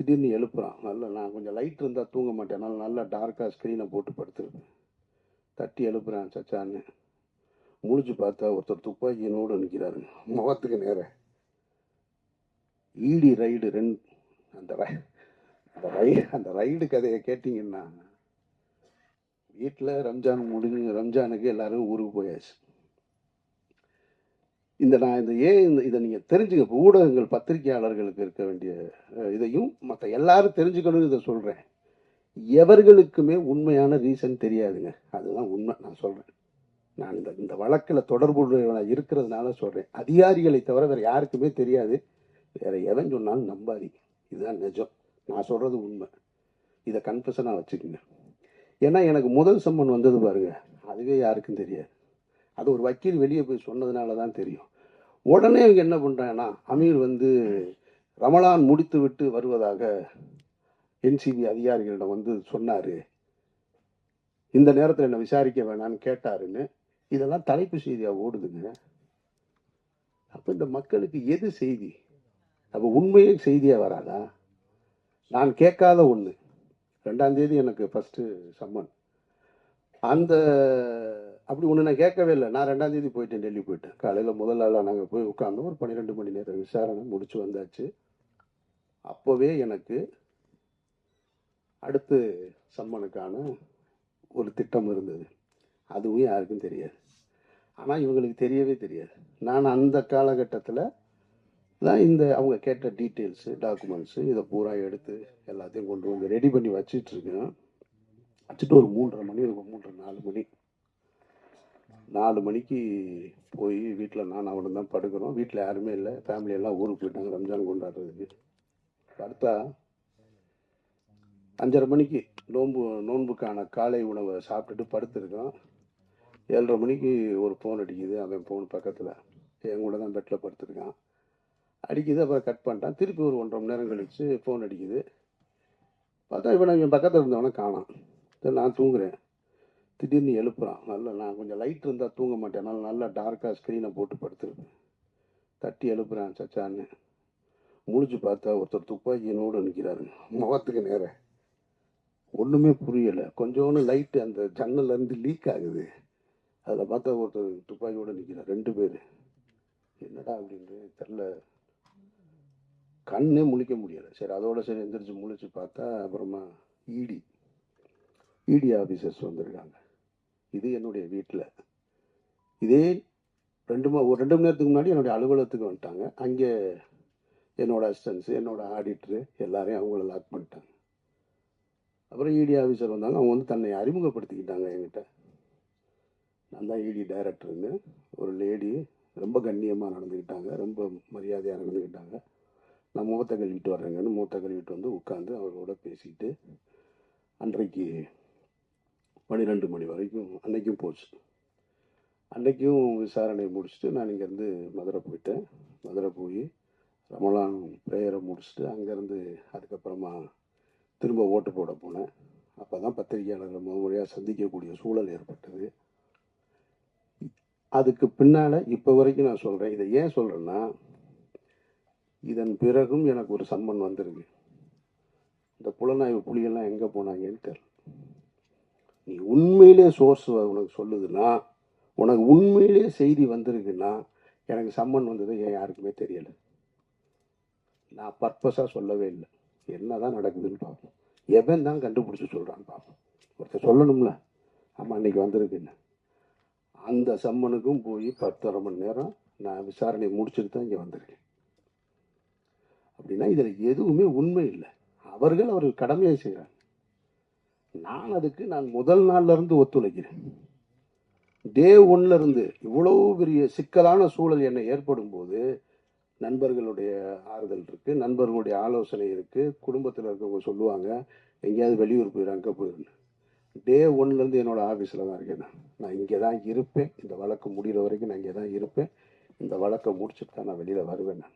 திடீர்னு எழுப்புறான். நல்லா நான் கொஞ்சம் லைட் இருந்தால் தூங்க மாட்டேன். அதனால் நல்லா டார்க்காக ஸ்க்ரீனை போட்டு படுத்துருப்பேன் தட்டி எழுப்புறான் சச்சான்னு. முழிச்சு பார்த்தா ஒருத்தர் துப்பாக்கியினோடு நிற்கிறாருங்க முகத்துக்கு நேர. ஈடி ரைடு ரெண்டு அந்த ரை அந்த ரை அந்த ரைடு கதையை கேட்டிங்கன்னா வீட்டில் ரம்ஜான் முடிஞ்சு ரம்ஜானுக்கு எல்லோரும் ஊருக்கு போயாச்சு. இந்த நான் இந்த ஏன் இந்த இதை நீங்கள் தெரிஞ்சுக்க ஊடகங்கள் பத்திரிகையாளர்களுக்கு இருக்க வேண்டிய இதையும் மற்ற எல்லாரும் தெரிஞ்சுக்கணும்னு இதை சொல்கிறேன் எவர்களுக்குமே உண்மையான ரீசன் தெரியாதுங்க. அதுதான் உண்மை நான் சொல்கிறேன் நான் இந்த இந்த வழக்கில் தொடர்புடையவனாக இருக்கிறதுனால சொல்கிறேன் அதிகாரிகளை தவிர வேறு யாருக்குமே தெரியாது. வேறு எவன் சொன்னாலும் நம்பாதீங்க இதுதான் நிஜம். நான் சொல்கிறது உண்மை. இதை கன்ஃபெஷனாக வச்சுக்கோங்க. ஏன்னா எனக்கு முதல் சம்மன் வந்தது பாருங்க. அதுவே யாருக்கும் தெரியாது. அது ஒரு வக்கீல் வெளியே போய் சொன்னதுனால தான் தெரியும். உடனே இவங்க என்ன பண்ணுறாங்கன்னா அமீர் வந்து ரமலான் முடித்து விட்டு வருவதாக என்சிபி அதிகாரிகளிடம் வந்து சொன்னார். இந்த நேரத்தில் என்னை விசாரிக்க வேணாம்னு கேட்டாருன்னு. இதெல்லாம் தலைப்பு செய்தியாக ஓடுதுங்க. அப்போ இந்த மக்களுக்கு எது செய்தி? அப்போ உண்மையே செய்தியாக வராதா? நான் கேட்காத ஒன்று ரெண்டாம் தேதி எனக்கு ஃபஸ்ட்டு சம்மன். அந்த அப்படி ஒன்று நான் கேட்கவே இல்லை. நான் ரெண்டாம் தேதி போயிட்டேன் டெல்லி போயிட்டேன். காலையில் முதல் நாளாக நாங்கள் போய் உட்காந்தோம் ஒரு பன்னிரெண்டு மணி நேரம் விசாரணை முடிச்சு வந்தாச்சு. அப்போவே எனக்கு அடுத்து சம்மனுக்கான ஒரு திட்டம் இருந்தது. அதுவும் யாருக்கும் தெரியாது. ஆனால் இவங்களுக்கு தெரியவே தெரியாது. நான் அந்த காலகட்டத்தில் தான் இந்த அவங்க கேட்ட டீட்டெயில்ஸு டாக்குமெண்ட்ஸு இதை பூரா எடுத்து எல்லாத்தையும் கொண்டு வந்து ரெடி பண்ணி வச்சிட்ருக்கேன் வச்சுட்டு ஒரு மூன்றரை மணி இருக்கும் மூன்றரை நாலு மணி. நாலு மணிக்கு போய் வீட்டில் நான் அவனும் தான் படுக்கிறோம். வீட்டில் யாருமே இல்லை. ஃபேமிலியெல்லாம் ஊருக்கு போயிட்டாங்க. ரம்ஜான் கொண்டாடுறதுக்கு. படுத்தா அஞ்சரை மணிக்கு நோன்பு நோன்புக்கான காலை உணவை சாப்பிட்டுட்டு படுத்திருக்கோம் ஏழரை மணிக்கு ஒரு ஃபோன் அடிக்குது. அவன் ஃபோன் பக்கத்தில். என் கூட தான் பெட்டில் படுத்திருக்கான். அடிக்குது. அப்புறம் கட் பண்ணிட்டான். திருப்பி ஒரு ஒன்றரை மணி நேரம் கழித்து ஃபோன் அடிக்குது. பார்த்தா இவன் பக்கத்தில் இருந்தவனை காணான். சரி நான் தூங்குறேன். திடீர்னு எழுப்புறான். நல்லா நான் கொஞ்சம் லைட் இருந்தால் தூங்க மாட்டேன். அதனால் நல்லா டார்க்காக ஸ்க்ரீனை போட்டு படுத்துருப்பேன் தட்டி எழுப்புறான் சச்சான்னு. முழிச்சு பார்த்தா ஒருத்தர் துப்பாக்கியினோடு நிற்கிறாருங்க முகத்துக்கு நேர. ஒன்றுமே புரியலை. கொஞ்சோண்டு லைட்டு அந்த ஜன்னல்லேருந்து லீக் ஆகுது. அதில் பார்த்தா ஒருத்தர் துப்பாக்கியோடு நிற்கிறார் ரெண்டு பேர். என்னடா அப்படின்ட்டு தெரில கண்ணே முழிக்க முடியலை. சரி அதோட சரி எந்திரிச்சு முழிச்சு பார்த்தா அப்புறமா இடி இடி ஆஃபீஸர்ஸ் வந்திருக்காங்க. இது என்னுடைய வீட்டில். இதே ரெண்டு மா ஒரு ரெண்டு மணி நேரத்துக்கு முன்னாடி என்னுடைய அலுவலகத்துக்கு வந்துட்டாங்க. அங்கே என்னோட அசிஸ்டன்ஸு என்னோட ஆடிட்ரு எல்லாரையும் அவங்கள லாக் பண்ணிட்டாங்க. அப்புறம் இடி ஆஃபீஸர் வந்தாங்க. அவங்க வந்து தன்னை அறிமுகப்படுத்திக்கிட்டாங்க என்கிட்ட. நான் தான் இடி டைரக்டர்னு ஒரு லேடி ரொம்ப கண்ணியமாக நடந்துக்கிட்டாங்க. ரொம்ப மரியாதையாக நடந்துக்கிட்டாங்க. நான் மூத்த கழுவிட்டு வர்றேங்கன்னு மூத்த கழுவிட்டு வந்து உட்காந்து அவரோட பேசிக்கிட்டு அன்றைக்கு பன்னிரெண்டு மணி வரைக்கும் அன்றைக்கும் போச்சு. அன்றைக்கும் விசாரணை முடிச்சுட்டு நான் இங்கேருந்து மதுரை போயிட்டேன். மதுரை போய் ரமலான் ப்ரேயரை முடிச்சுட்டு அங்கேருந்து அதுக்கப்புறமா திரும்ப ஓட்டு போட போனேன். அப்போ தான் பத்திரிகையாளர்கள் முத சந்திக்கக்கூடிய சூழல் ஏற்பட்டது. அதுக்கு பின்னால் இப்போ வரைக்கும் நான் சொல்கிறேன் இதை ஏன் சொல்கிறேன்னா இதன் பிறகும் எனக்கு ஒரு சம்மன் வந்திருக்கு. இந்த புலனாய்வு புலியெல்லாம் எங்கே போனாங்கன்னு தெரியல. நீ உண்மையிலே சோர்ஸ் உனக்கு சொல்லுதுன்னா உனக்கு உண்மையிலே செய்தி வந்திருக்குன்னா எனக்கு சம்மன் வந்தது ஏன் யாருக்குமே தெரியலை. நான் பர்பஸாக சொல்லவே இல்லை. என்னதான் நடக்குதுன்னு பார்ப்போம். எவன் தான் கண்டுபிடிச்சி சொல்கிறான்னு பார்ப்போம். ஒருத்தர் சொல்லணும்ல. ஆமாம் அன்றைக்கி வந்திருக்குன்னு அந்த சம்மனுக்கும் போய் பத்தரை மணி நேரம் நான் விசாரணை முடிச்சுட்டு தான் இங்கே வந்திருக்கேன். அப்படின்னா இதில் எதுவுமே உண்மை இல்லை. அவர்கள் அவர்கள் கடமையை செய்கிறாங்க நான் அதுக்கு நான் முதல் நாள்ல இருந்து ஒத்துழைக்கிறேன். டே ஒன்ல இருந்து இவ்வளவு பெரிய சிக்கலான சூழல் என்னை ஏற்படும் போது நண்பர்களுடைய ஆறுதல் இருக்கு நண்பர்களுடைய ஆலோசனை இருக்கு குடும்பத்தில் இருக்கவங்க சொல்லுவாங்க எங்கேயாவது வெளியூர் போயிரு அங்கே போயிருந்து டே ஒன்லேருந்து என்னோட ஆஃபீஸில் தான் இருக்கேன் நான். நான் இங்கே தான் இருப்பேன். இந்த வழக்கு முடிகிற வரைக்கும் நான் இங்கே தான் இருப்பேன். இந்த வழக்கை முடிச்சுட்டு தான் நான் வெளியில் வருவேன் நான்.